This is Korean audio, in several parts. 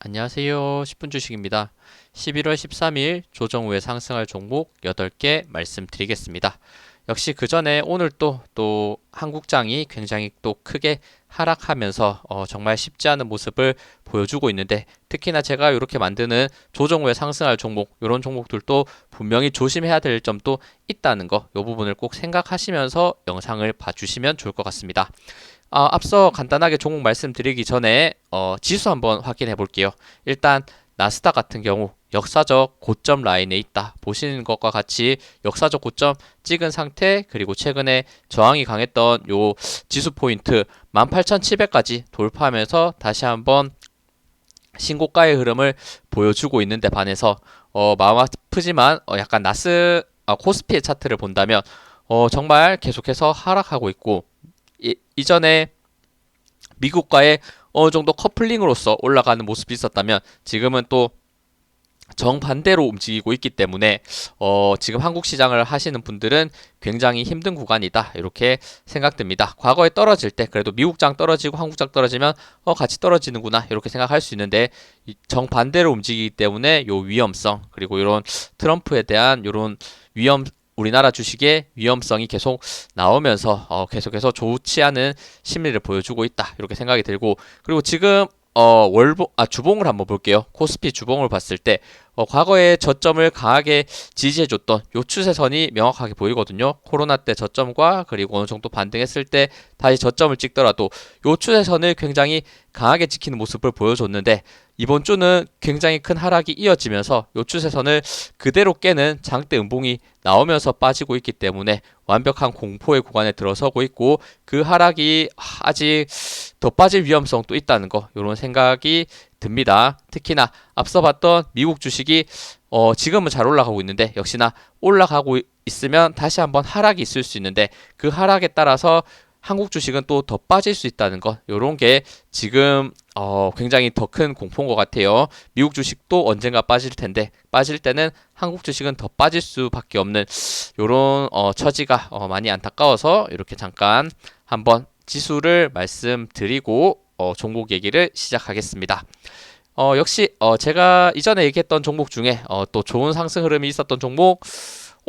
안녕하세요. 10분 주식입니다. 11월 13일 조정 후에 상승할 종목 8개 말씀드리겠습니다. 역시 그 전에 오늘 또, 또 한국장이 굉장히 또 크게 하락하면서 어, 정말 쉽지 않은 모습을 보여주고 있는데 특히나 제가 이렇게 만드는 조정 후에 상승할 종목 이런 종목들도 분명히 조심해야 될 점도 있다는 거 이 부분을 꼭 생각하시면서 영상을 봐주시면 좋을 것 같습니다. 아, 앞서 간단하게 종목 말씀드리기 전에 어, 지수 한번 확인해 볼게요. 일단 나스닥 같은 경우 역사적 고점 라인에 있다. 보시는 것과 같이 역사적 고점 찍은 상태 그리고 최근에 저항이 강했던 요 지수 포인트 18,700까지 돌파하면서 다시 한번 신고가의 흐름을 보여주고 있는데 반해서 어, 마음 아프지만 어, 약간 나스 아, 코스피의 차트를 본다면 어, 정말 계속해서 하락하고 있고 이, 이전에 미국과의 어느 정도 커플링으로서 올라가는 모습이 있었다면 지금은 또 정반대로 움직이고 있기 때문에 어, 지금 한국 시장을 하시는 분들은 굉장히 힘든 구간이다 이렇게 생각됩니다. 과거에 떨어질 때 그래도 미국장 떨어지고 한국장 떨어지면 어, 같이 떨어지는구나 이렇게 생각할 수 있는데 정반대로 움직이기 때문에 요 위험성 그리고 이런 트럼프에 대한 이런 위험 우리나라 주식의 위험성이 계속 나오면서 어, 계속해서 좋지 않은 심리를 보여주고 있다 이렇게 생각이 들고 그리고 지금 어, 월봉, 아, 주봉을 한번 볼게요. 코스피 주봉을 봤을 때, 어, 과거에 저점을 강하게 지지해줬던 요 추세선이 명확하게 보이거든요. 코로나 때 저점과 그리고 어느 정도 반등했을 때 다시 저점을 찍더라도 요 추세선을 굉장히 강하게 지키는 모습을 보여줬는데 이번 주는 굉장히 큰 하락이 이어지면서 요 추세선을 그대로 깨는 장대 음봉이 나오면서 빠지고 있기 때문에 완벽한 공포의 구간에 들어서고 있고 그 하락이 아직 더 빠질 위험성도 있다는 거 이런 생각이 듭니다. 특히나 앞서 봤던 미국 주식이 어, 지금은 잘 올라가고 있는데 역시나 올라가고 있으면 다시 한번 하락이 있을 수 있는데 그 하락에 따라서 한국 주식은 또 더 빠질 수 있다는 것 이런 게 지금 어, 굉장히 더 큰 공포인 것 같아요. 미국 주식도 언젠가 빠질 텐데 빠질 때는 한국 주식은 더 빠질 수밖에 없는 이런 어, 처지가 어, 많이 안타까워서 이렇게 잠깐 한번 지수를 말씀드리고 어, 종목 얘기를 시작하겠습니다. 어, 역시 어, 제가 이전에 얘기했던 종목 중에 어, 또 좋은 상승 흐름이 있었던 종목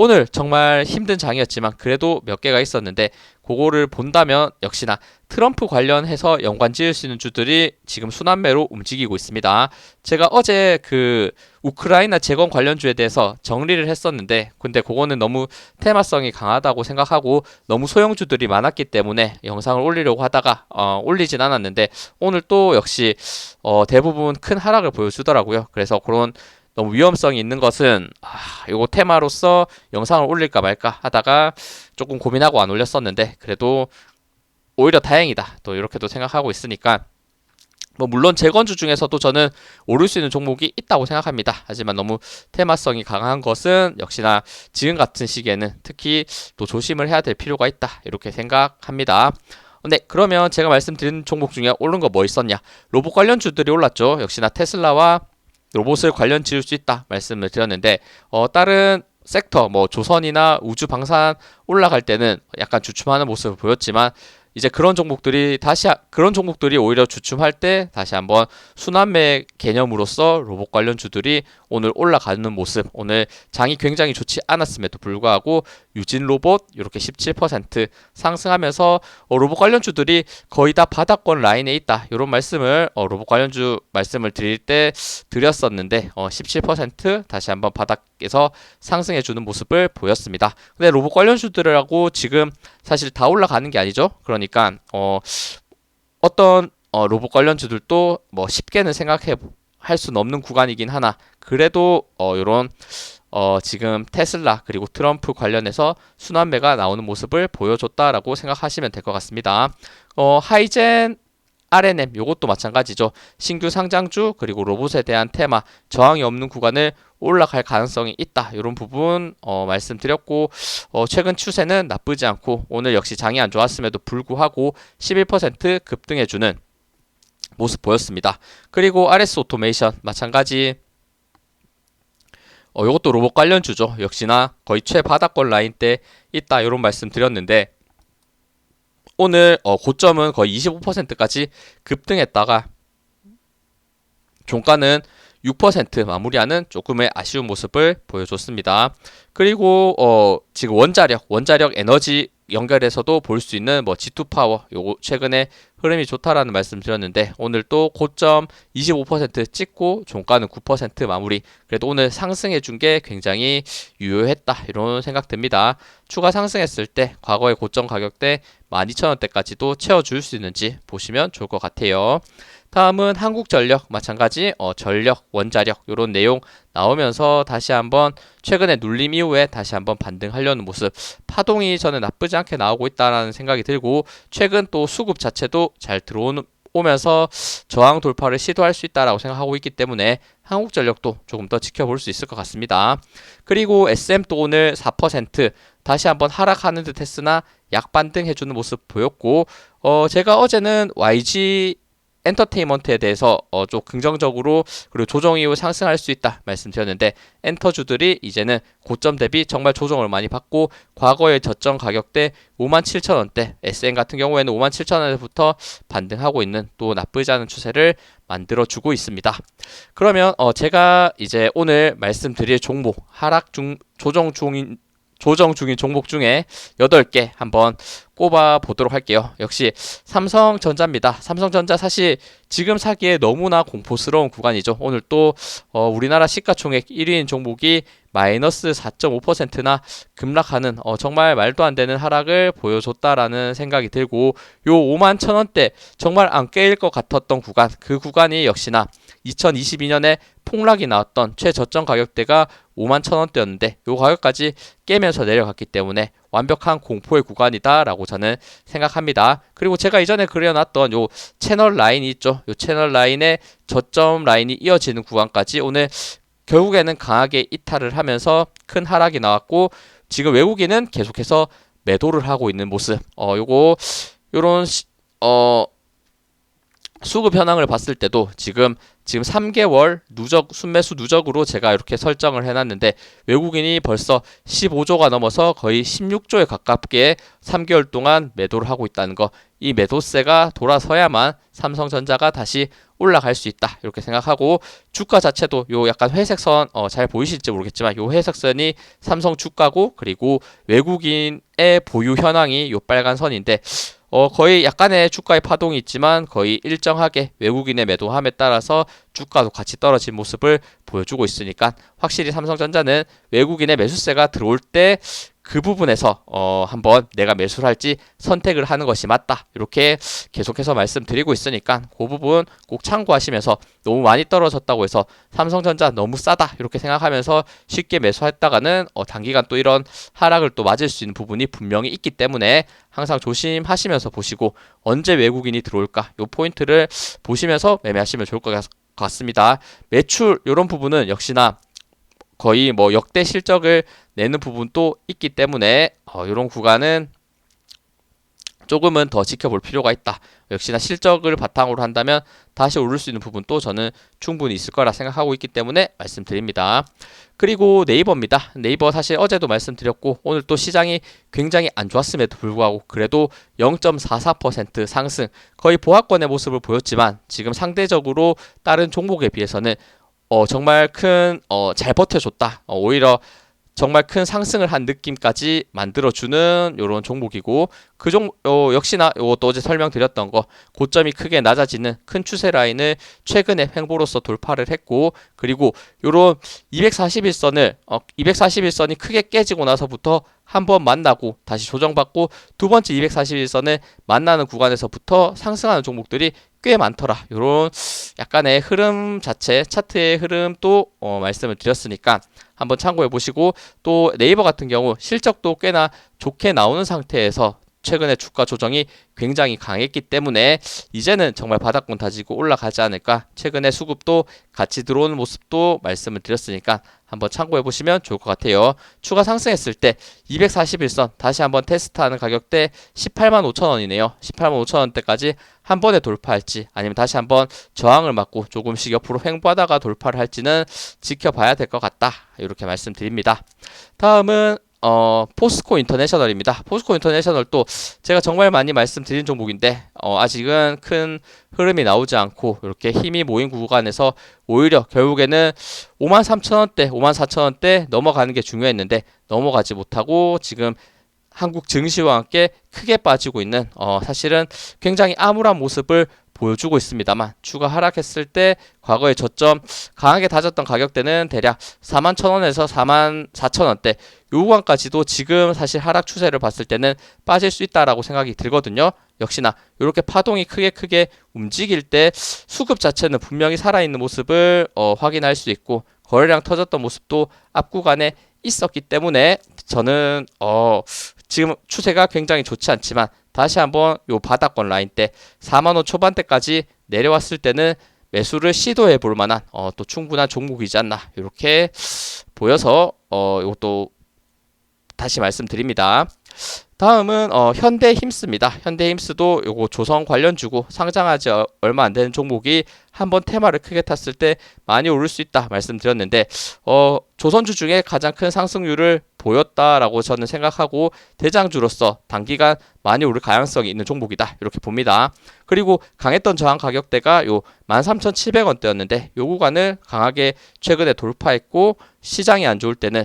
오늘 정말 힘든 장이었지만 그래도 몇 개가 있었는데 그거를 본다면 역시나 트럼프 관련해서 연관 지을 수 있는 주들이 지금 순환매로 움직이고 있습니다. 제가 어제 그 우크라이나 재건 관련주에 대해서 정리를 했었는데 근데 그거는 너무 테마성이 강하다고 생각하고 너무 소형주들이 많았기 때문에 영상을 올리려고 하다가 어, 올리진 않았는데 오늘 또 역시 어, 대부분 큰 하락을 보여주더라고요. 그래서 그런 너무 위험성이 있는 것은 아, 이거 테마로서 영상을 올릴까 말까 하다가 조금 고민하고 안 올렸었는데 그래도 오히려 다행이다. 또 이렇게도 생각하고 있으니까 뭐 물론 재건주 중에서도 저는 오를 수 있는 종목이 있다고 생각합니다. 하지만 너무 테마성이 강한 것은 역시나 지금 같은 시기에는 특히 또 조심을 해야 될 필요가 있다. 이렇게 생각합니다. 네, 그러면 제가 말씀드린 종목 중에 오른 거 뭐 있었냐? 로봇 관련 주들이 올랐죠. 역시나 테슬라와 로봇을 관련 지을 수 있다 말씀을 드렸는데 어, 다른 섹터 뭐 조선이나 우주 방산 올라갈 때는 약간 주춤하는 모습을 보였지만 이제 그런 종목들이 다시 그런 종목들이 오히려 주춤할 때 다시 한번 순환매 개념으로서 로봇 관련 주들이 오늘 올라가는 모습. 오늘 장이 굉장히 좋지 않았음에도 불구하고 유진 로봇 이렇게 17% 상승하면서 어, 로봇 관련 주들이 거의 다 바닥권 라인에 있다. 이런 말씀을 어, 로봇 관련 주 말씀을 드릴 때 드렸었는데 어, 17% 다시 한번 바닥 에서 상승해 주는 모습을 보였습니다. 근데 로봇 관련주들하고 지금 사실 다 올라가는 게 아니죠. 그러니까 어, 어떤 어, 로봇 관련주들도 뭐 쉽게는 생각해 할 수는 없는 구간이긴 하나 그래도 어, 이런 어, 지금 테슬라 그리고 트럼프 관련해서 순환매가 나오는 모습을 보여줬다라고 생각하시면 될 것 같습니다. 어, 하이젠 RNM 요것도 마찬가지죠. 신규 상장주 그리고 로봇에 대한 테마 저항이 없는 구간을 올라갈 가능성이 있다. 이런 부분 어, 말씀드렸고 어, 최근 추세는 나쁘지 않고 오늘 역시 장이 안 좋았음에도 불구하고 11% 급등해주는 모습 보였습니다. 그리고 RS 오토메이션 마찬가지 어, 이것도 로봇 관련주죠. 역시나 거의 최바닥권 라인 때 있다 이런 말씀 드렸는데 오늘 어, 고점은 거의 25%까지 급등했다가 종가는 6% 마무리하는 조금의 아쉬운 모습을 보여줬습니다. 그리고 어 지금 원자력, 원자력 에너지 연결해서도 볼 수 있는 뭐 G2 파워 요거 최근에 흐름이 좋다라는 말씀 드렸는데 오늘 또 고점 25% 찍고 종가는 9% 마무리. 그래도 오늘 상승해 준 게 굉장히 유효했다. 이런 생각 듭니다. 추가 상승했을 때 과거의 고점 가격대 12,000원대까지도 채워줄 수 있는지 보시면 좋을 것 같아요 다음은 한국전력 마찬가지 어, 전력 원자력 이런 내용 나오면서 다시 한번 최근에 눌림 이후에 다시 한번 반등하려는 모습 파동이 저는 나쁘지 않게 나오고 있다라는 생각이 들고 최근 또 수급 자체도 잘 들어오는 오면서 저항 돌파를 시도할 수 있다라고 생각하고 있기 때문에 한국 전력도 조금 더 지켜볼 수 있을 것 같습니다. 그리고 SM도 오늘 4% 다시 한번 하락하는 듯 했으나 약반등 해주는 모습 보였고 어 제가 어제는 YG 엔터테인먼트에 대해서 어, 좀 긍정적으로 그리고 조정 이후 상승할 수 있다 말씀드렸는데 엔터주들이 이제는 고점 대비 정말 조정을 많이 받고 과거의 저점 가격대 57,000원대 SN 같은 경우에는 57,000원대부터 반등하고 있는 또 나쁘지 않은 추세를 만들어 주고 있습니다. 그러면 어 제가 이제 오늘 말씀드릴 종목 하락 중 조정 중인 조정 중인 종목 중에 8개 한번 꼽아 보도록 할게요. 역시 삼성전자입니다. 삼성전자 사실 지금 사기에 너무나 공포스러운 구간이죠. 오늘 또 어, 우리나라 시가총액 1위인 종목이 마이너스 4.5%나 급락하는 어, 정말 말도 안 되는 하락을 보여줬다라는 생각이 들고 요 5만 천 원대 정말 안 깨일 것 같았던 구간 그 구간이 역시나 2022년에 폭락이 나왔던 최저점 가격대가 5만 천 원대였는데 요 가격까지 깨면서 내려갔기 때문에 완벽한 공포의 구간이다라고 저는 생각합니다. 그리고 제가 이전에 그려놨던 요 채널 라인이 있죠. 요 채널 라인의 저점 라인이 이어지는 구간까지 오늘 결국에는 강하게 이탈을 하면서 큰 하락이 나왔고 지금 외국인은 계속해서 매도를 하고 있는 모습. 어 요거 요런 시, 어 수급 현황을 봤을 때도 지금 지금 3개월 누적 순매수 누적으로 제가 이렇게 설정을 해놨는데 외국인이 벌써 15조가 넘어서 거의 16조에 가깝게 3개월 동안 매도를 하고 있다는 거. 이 매도세가 돌아서야만 삼성전자가 다시 올라갈 수 있다 이렇게 생각하고 주가 자체도 요 약간 회색선 어, 잘 보이실지 모르겠지만 요 회색선이 삼성 주가고 그리고 외국인의 보유 현황이 요 빨간 선인데 어, 거의 약간의 주가의 파동이 있지만 거의 일정하게 외국인의 매도함에 따라서 주가도 같이 떨어진 모습을 보여주고 있으니까 확실히 삼성전자는 외국인의 매수세가 들어올 때 그 부분에서 어 한번 내가 매수를 할지 선택을 하는 것이 맞다. 이렇게 계속해서 말씀드리고 있으니까 그 부분 꼭 참고하시면서 너무 많이 떨어졌다고 해서 삼성전자 너무 싸다. 이렇게 생각하면서 쉽게 매수했다가는 어 단기간 또 이런 하락을 또 맞을 수 있는 부분이 분명히 있기 때문에 항상 조심하시면서 보시고 언제 외국인이 들어올까? 요 포인트를 보시면서 매매하시면 좋을 것 같습니다. 매출 이런 부분은 역시나 거의 뭐 역대 실적을 내는 부분도 있기 때문에 어, 이런 구간은 조금은 더 지켜볼 필요가 있다. 역시나 실적을 바탕으로 한다면 다시 오를 수 있는 부분도 저는 충분히 있을 거라 생각하고 있기 때문에 말씀드립니다. 그리고 네이버입니다. 네이버 사실 어제도 말씀드렸고 오늘 또 시장이 굉장히 안 좋았음에도 불구하고 그래도 0.44% 상승 거의 보합권의 모습을 보였지만 지금 상대적으로 다른 종목에 비해서는 어, 정말 큰, 어, 잘 버텨줬다. 어, 오히려 정말 큰 상승을 한 느낌까지 만들어주는 이런 종목이고 그 종, 어, 역시나 이것도 어제 설명드렸던 거 고점이 크게 낮아지는 큰 추세 라인을 최근에 횡보로서 돌파를 했고 그리고 이런 241선을 어, 241선이 크게 깨지고 나서부터 한 번 만나고 다시 조정받고 두 번째 241선을 만나는 구간에서부터 상승하는 종목들이 꽤 많더라. 이런 약간의 흐름 자체, 차트의 흐름도 어, 말씀을 드렸으니까 한번 참고해 보시고 또 네이버 같은 경우 실적도 꽤나 좋게 나오는 상태에서 최근에 주가 조정이 굉장히 강했기 때문에 이제는 정말 바닥권 다지고 올라가지 않을까. 최근에 수급도 같이 들어오는 모습도 말씀을 드렸으니까 한번 참고해 보시면 좋을 것 같아요. 추가 상승했을 때 241선 다시 한번 테스트하는 가격대 18만 5천 원이네요. 18만 5천 원대까지 한 번에 돌파할지 아니면 다시 한번 저항을 맞고 조금씩 옆으로 횡보하다가 돌파를 할지는 지켜봐야 될 것 같다. 이렇게 말씀드립니다. 다음은 어, 포스코 인터내셔널입니다. 포스코 인터내셔널 또 제가 정말 많이 말씀드린 종목인데 어, 아직은 큰 흐름이 나오지 않고 이렇게 힘이 모인 구간에서 오히려 결국에는 5만 3천 원대, 5만 4천 원대 넘어가는 게 중요했는데 넘어가지 못하고 지금 한국 증시와 함께 크게 빠지고 있는 어, 사실은 굉장히 암울한 모습을 보여주고 있습니다만 추가 하락했을 때 과거의 저점 강하게 다졌던 가격대는 대략 4만 1천원에서 4만 4천 원대 요 구간까지도 지금 사실 하락 추세를 봤을 때는 빠질 수 있다라고 생각이 들거든요. 역시나 이렇게 파동이 크게 크게 움직일 때 수급 자체는 분명히 살아있는 모습을 어, 확인할 수 있고 거래량 터졌던 모습도 앞 구간에 있었기 때문에 저는 어, 지금 추세가 굉장히 좋지 않지만 다시 한번 요 바닥권 라인 때 4만 원 초반대까지 내려왔을 때는 매수를 시도해 볼 만한 어, 또 충분한 종목이지 않나 이렇게 보여서 어, 이것도 다시 말씀드립니다. 다음은 어, 현대 힘스입니다. 현대 힘스도 요거 조선 관련 주고 상장하지 어- 얼마 안 되는 종목이 한번 테마를 크게 탔을 때 많이 오를 수 있다 말씀드렸는데 어, 조선주 중에 가장 큰 상승률을 보였다라고 저는 생각하고 대장주로서 단기간 많이 오를 가능성이 있는 종목이다 이렇게 봅니다. 그리고 강했던 저항 가격대가 요 13,700원대였는데 요 구간을 강하게 최근에 돌파했고 시장이 안 좋을 때는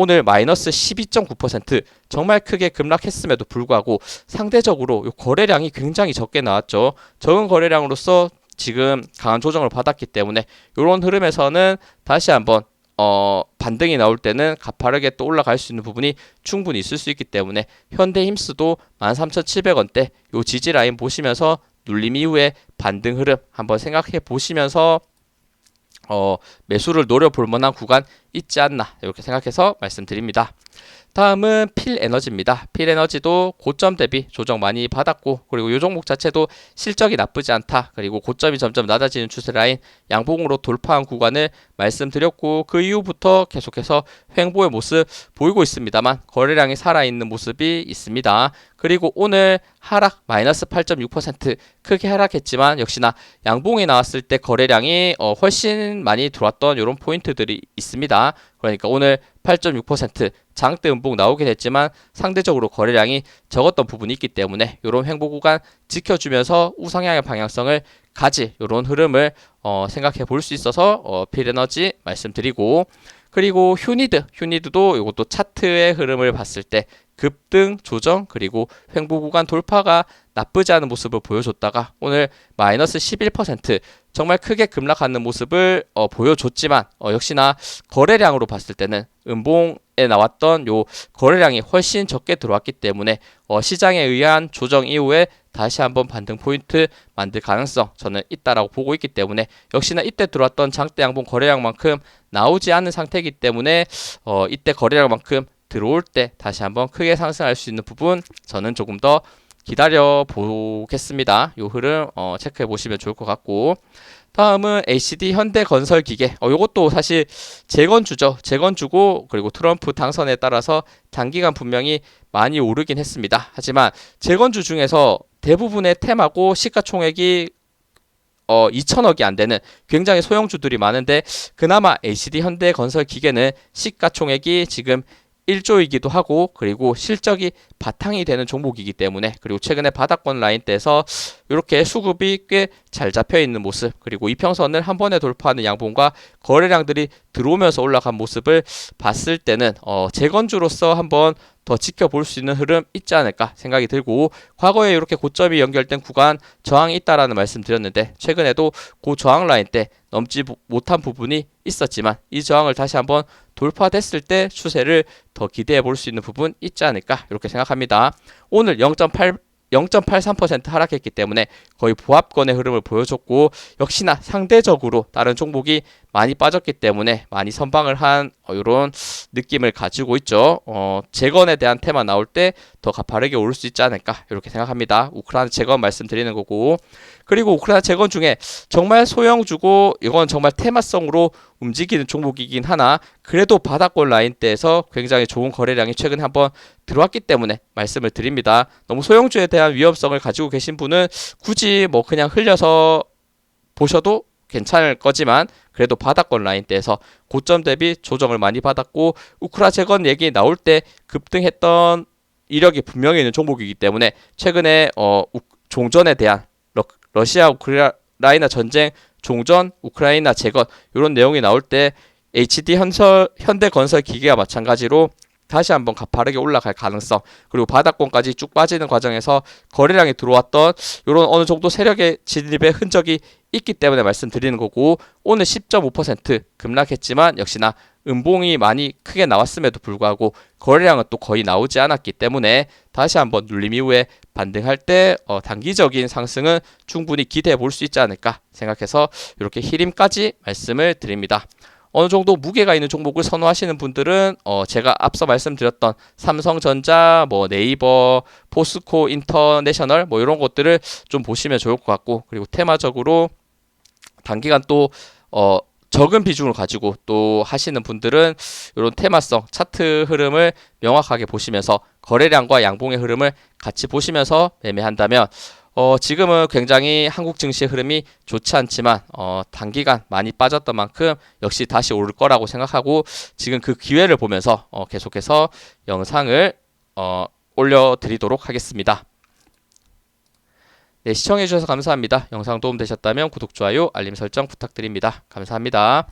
오늘 마이너스 12.9% 정말 크게 급락했음에도 불구하고 상대적으로 요 거래량이 굉장히 적게 나왔죠. 적은 거래량으로서 지금 강한 조정을 받았기 때문에 이런 흐름에서는 다시 한번 어, 반등이 나올 때는 가파르게 또 올라갈 수 있는 부분이 충분히 있을 수 있기 때문에 현대힘스도 13,700원대 요 지지 라인 보시면서 눌림 이후에 반등 흐름 한번 생각해 보시면서 어, 매수를 노려볼 만한 구간 있지 않나 이렇게 생각해서 말씀드립니다. 다음은 필에너지입니다. 필에너지도 고점 대비 조정 많이 받았고 그리고 이 종목 자체도 실적이 나쁘지 않다. 그리고 고점이 점점 낮아지는 추세 라인 양봉으로 돌파한 구간을 말씀드렸고 그 이후부터 계속해서 횡보의 모습 보이고 있습니다만 거래량이 살아있는 모습이 있습니다. 그리고 오늘 하락 마이너스 8.6% 크게 하락했지만 역시나 양봉이 나왔을 때 거래량이 어, 훨씬 많이 들어왔던 이런 포인트들이 있습니다. 그러니까 오늘 8.6% 장대 음봉 나오긴 했지만 상대적으로 거래량이 적었던 부분이 있기 때문에 이런 횡보 구간 지켜주면서 우상향의 방향성을 가지 이런 흐름을 어, 생각해 볼 수 있어서 어, 필에너지 말씀드리고 그리고 휴니드 휴니드도 이것도 차트의 흐름을 봤을 때 급등 조정 그리고 횡보 구간 돌파가 나쁘지 않은 모습을 보여줬다가 오늘 마이너스 11% 정말 크게 급락하는 모습을 어, 보여줬지만 어, 역시나 거래량으로 봤을 때는 음봉에 나왔던 요 거래량이 훨씬 적게 들어왔기 때문에 어, 시장에 의한 조정 이후에 다시 한번 반등 포인트 만들 가능성 저는 있다라고 보고 있기 때문에 역시나 이때 들어왔던 장대 양봉 거래량만큼 나오지 않은 상태이기 때문에 어, 이때 거래량만큼 들어올 때 다시 한번 크게 상승할 수 있는 부분 저는 조금 더 기다려 보겠습니다. 요 흐름 어, 체크해 보시면 좋을 것 같고 다음은 HD 현대건설기계. 어, 요것도 사실 재건주죠. 재건주고 그리고 트럼프 당선에 따라서 단기간 분명히 많이 오르긴 했습니다. 하지만 재건주 중에서 대부분의 테마고 시가총액이 어 2천억이 안 되는 굉장히 소형주들이 많은데 그나마 HD 현대건설기계는 시가총액이 지금 1조이기도 하고 그리고 실적이 바탕이 되는 종목이기 때문에 그리고 최근에 바닥권 라인대에서 이렇게 수급이 꽤 잘 잡혀 있는 모습 그리고 이평선을 한 번에 돌파하는 양봉과 거래량들이 들어오면서 올라간 모습을 봤을 때는 어 재건주로서 한번 더 지켜볼 수 있는 흐름 있지 않을까 생각이 들고 과거에 이렇게 고점이 연결된 구간 저항이 있다라는 말씀 드렸는데 최근에도 고 저항 라인 때 넘지 부- 못한 부분이 있었지만 이 저항을 다시 한번 돌파됐을 때 추세를 더 기대해 볼 수 있는 부분 있지 않을까 이렇게 생각합니다. 오늘 0.8 0.83% 하락했기 때문에 거의 보합권의 흐름을 보여줬고 역시나 상대적으로 다른 종목이 많이 빠졌기 때문에 많이 선방을 한 이런 느낌을 가지고 있죠. 어, 재건에 대한 테마 나올 때 더 가파르게 오를 수 있지 않을까 이렇게 생각합니다. 우크라이나 재건 말씀드리는 거고 그리고 우크라이나 재건 중에 정말 소형주고 이건 정말 테마성으로 움직이는 종목이긴 하나 그래도 바닥권 라인대에서 굉장히 좋은 거래량이 최근에 한번 들어왔기 때문에 말씀을 드립니다. 너무 소형주에 대한 위험성을 가지고 계신 분은 굳이 뭐 그냥 흘려서 보셔도 괜찮을 거지만 그래도 바닥권 라인대에서 고점 대비 조정을 많이 받았고 우크라 재건 얘기 나올 때 급등했던 이력이 분명히 있는 종목이기 때문에 최근에 어 우- 종전에 대한 러, 러시아 우크라이나 전쟁 종전 우크라이나 재건 이런 내용이 나올 때 HD 현설 현대건설 기계와 마찬가지로 다시 한번 가파르게 올라갈 가능성 그리고 바닥권까지 쭉 빠지는 과정에서 거래량이 들어왔던 이런 어느 정도 세력의 진입의 흔적이 있기 때문에 말씀드리는 거고 오늘 10.5% 급락했지만 역시나 음봉이 많이 크게 나왔음에도 불구하고 거래량은 또 거의 나오지 않았기 때문에 다시 한번 눌림 이후에 반등할 때 어, 단기적인 상승은 충분히 기대해 볼 수 있지 않을까 생각해서 이렇게 히림까지 말씀을 드립니다. 어느 정도 무게가 있는 종목을 선호하시는 분들은 어 제가 앞서 말씀드렸던 삼성전자, 뭐 네이버, 포스코 인터내셔널 뭐 이런 것들을 좀 보시면 좋을 것 같고 그리고 테마적으로 단기간 또어 적은 비중을 가지고 또 하시는 분들은 이런 테마성 차트 흐름을 명확하게 보시면서 거래량과 양봉의 흐름을 같이 보시면서 매매한다면 어, 지금은 굉장히 한국 증시의 흐름이 좋지 않지만 어, 단기간 많이 빠졌던 만큼 역시 다시 오를 거라고 생각하고 지금 그 기회를 보면서 어, 계속해서 영상을 어, 올려드리도록 하겠습니다. 네, 시청해주셔서 감사합니다. 영상 도움 되셨다면 구독, 좋아요, 알림 설정 부탁드립니다. 감사합니다.